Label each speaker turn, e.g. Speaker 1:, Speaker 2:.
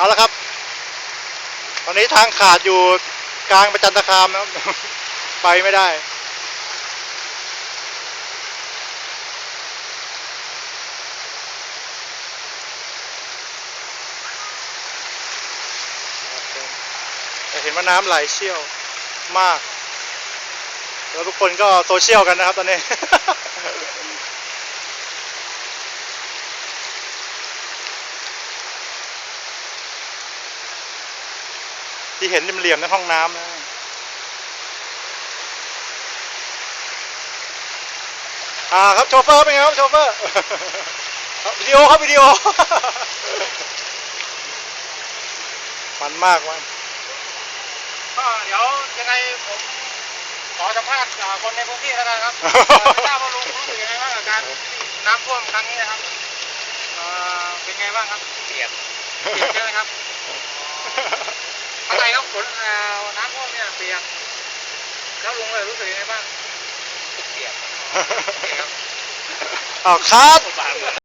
Speaker 1: เอาละครับ ตอนนี้ทางขาดอยู่กลางประจันตคามนะครับ ไปไม่ได้จะเห็นว่าน้ำไหลเชี่ยวมาก แล้วทุกคนก็โซเชียลกันนะครับตอนนี้ ที่เห็นเหลี่ยมๆในห้องน้ำนะอ่าครับโชเฟอร์เป็นไงครับโชเฟอร์ครับวิดีโอครับวิดีโอ มันมากมัน
Speaker 2: ก็เดี๋ยวยังไงผมขอสัมภาษณ์อ่าคนในพื้นที่แล้วกันครับเอ่อไม่ทราบว่าลุงรู้สึกยังไงบ้างกับการน้ำท่วมครั้งนี้นะครับเอ่อเป็นไงบ้างครับเปียกเปียกใช่ไหมครับอะไรครับ ฝนน้ำท่วมเนี่ยเปียกแล้วลุงเลยรู้สึกยังไงบ้างเปียกเปียกครับ
Speaker 1: อ้าครับ